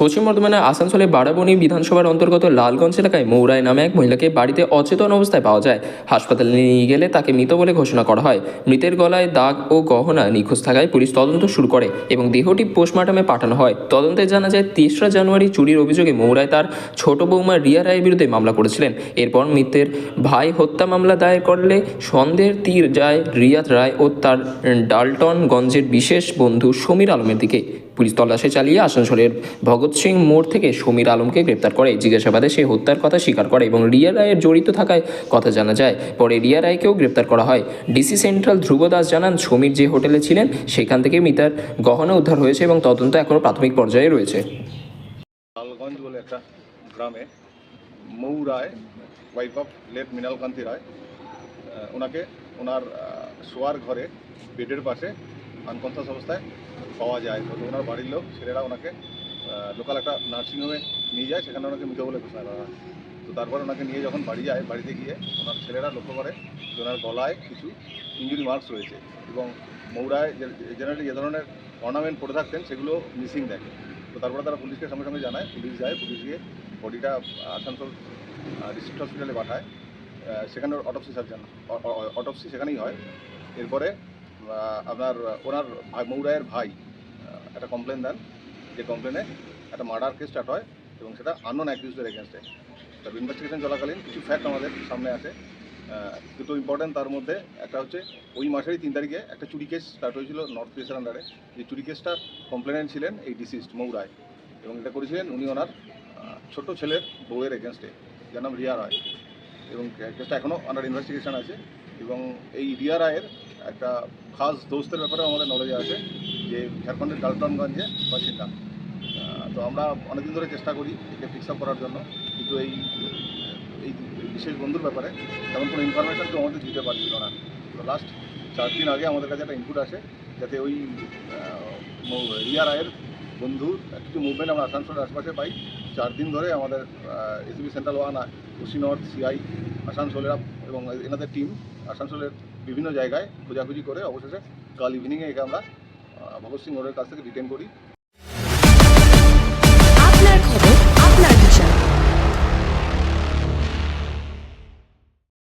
পশ্চিম বর্ধমানের আসানসোলে বারাবণী বিধানসভার অন্তর্গত লালগঞ্জ এলাকায় মৌরায় নামে এক মহিলাকে বাড়িতে অচেতন অবস্থায় পাওয়া যায়। হাসপাতালে নিয়ে গেলে তাকে মৃত বলে ঘোষণা করা হয়। মৃতের গলায় দাগ ও গহনা নিখোঁজ থাকায় পুলিশ তদন্ত শুরু করে এবং দেহটি পোস্টমর্টমে পাঠানো হয়। তদন্তে জানা যায়, তেসরা জানুয়ারি চুরির অভিযোগে মৌরায় তার ছোট বৌমা রিয়া রায়ের বিরুদ্ধে মামলা করেছিলেন। এরপর মৃতের ভাই হত্যা মামলা দায়ের করলে সন্দেহের তীর যায় রিয়াদ রায় ও তার ডালটনগঞ্জের বিশেষ বন্ধু সমীর আলমের দিকে। পুলিশ তল্লাশি চালিয়ে আসানসোলের ভগৎ সিং মোড় থেকে সমীর আলমকে গ্রেপ্তার করে। জিজ্ঞাসাবাদে সে হত্যার কথা স্বীকার করে এবং রিয়া রায়ের জড়িত থাকায় কথা জানা যায়। পরে রিয়া রায়কেও গ্রেপ্তার করা হয়। ডিসি সেন্ট্রাল ধ্রুব দাস জানান, সমীর যে হোটেলে ছিলেন, সেখান থেকে মিতার গহনা উদ্ধার হয়েছে এবং তদন্ত এখনও প্রাথমিক পর্যায়ে রয়েছে। লালগঞ্জ বলে একটা গ্রামে Mou Roy wife of late Mrinal Kanti Roy ওনাকে ওনার শোয়ার ঘরে বেডের পাশে আনকনসাস অবস্থায় পাওয়া যায়। তো ওনার বাড়ির লোক, ছেলেরা ওনাকে লোকাল একটা নার্সিংহোমে নিয়ে যায়, সেখানে ওনাকে মৃত বলে ঘোষণা করা হয়। তো তারপর ওনাকে নিয়ে যখন বাড়ি যায়, বাড়িতে গিয়ে ওনার ছেলেরা লক্ষ্য করে যে ওনার গলায় কিছু ইঞ্জুরি মার্কস রয়েছে এবং মৌরায় জেনারেলি যে ধরনের অর্নামেন্ট পরে থাকতেন, সেগুলো মিসিং দেখে। তো তারপরে তারা পুলিশকে সঙ্গে সঙ্গে জানায়, পুলিশ যায়, পুলিশ গিয়ে বডিটা আসানসোল ডিস্ট্রিক্ট হসপিটালে পাঠায়। সেখানে অটোপসি সার্জন অটোপসি সেখানেই হয়। এরপরে আপনার, ওনার ভাই মৌরায়ের ভাই একটা কমপ্লেন দেন। যে কমপ্লেনে একটা মার্ডার কেস স্টার্ট হয় এবং সেটা আননোন অ্যাকিউজদের এগেনস্টে তার ইনভেস্টিগেশন চলাকালীন কিছু ফ্যাক্ট আমাদের সামনে আসে দুটো ইম্পর্টেন্ট তার মধ্যে, একটা হচ্ছে ওই মাসেরই তিন তারিখে একটা চুরি কেস স্টার্ট হয়েছিল নর্থ প্রেসের আন্ডারে যে চুরি কেসটা কমপ্লেনেন্ট ছিলেন এই ডিসিস্ট মৌরায় এবং এটা করেছিলেন উনি ওনার ছোট ছেলের বউয়ের এগেনস্টে যার নাম রিয়া রায়। এবং কেসটা এখনও আন্ডার ইনভেস্টিগেশন আছে। এবং এই রিয়া রায়ের একটা খাস দোস্তের ব্যাপারে আমাদের নলেজে আছে, যে ঝাড়খণ্ডের ডালটনগঞ্জে বাসিন্দা। তো আমরা অনেকদিন ধরে চেষ্টা করি একে ফিক্স আপ করার জন্য, কিন্তু এই এই বিশেষ বন্ধুর ব্যাপারে তেমন কোনো ইনফরমেশন কেউ আমাদের দিতে পারছিল না। তো লাস্ট চার দিন আগে আমাদের কাছে একটা ইনপুট আসে, যাতে ওই রিয়া রায়ের বন্ধুর কিছু মুভমেন্ট আমরা আসানসোলের আশপাশে পাই চার দিন ধরে আমাদের SB central one north CI আসানসোলের এবং এনাদের টিম আসানসোলের বিভিন্ন জায়গায় খোঁজাখুঁজি করে অবশেষে কাল ইভিনিংয়ে একে আমরা ভগৎ সিং রোডের কাছ থেকে ডিটেন করি।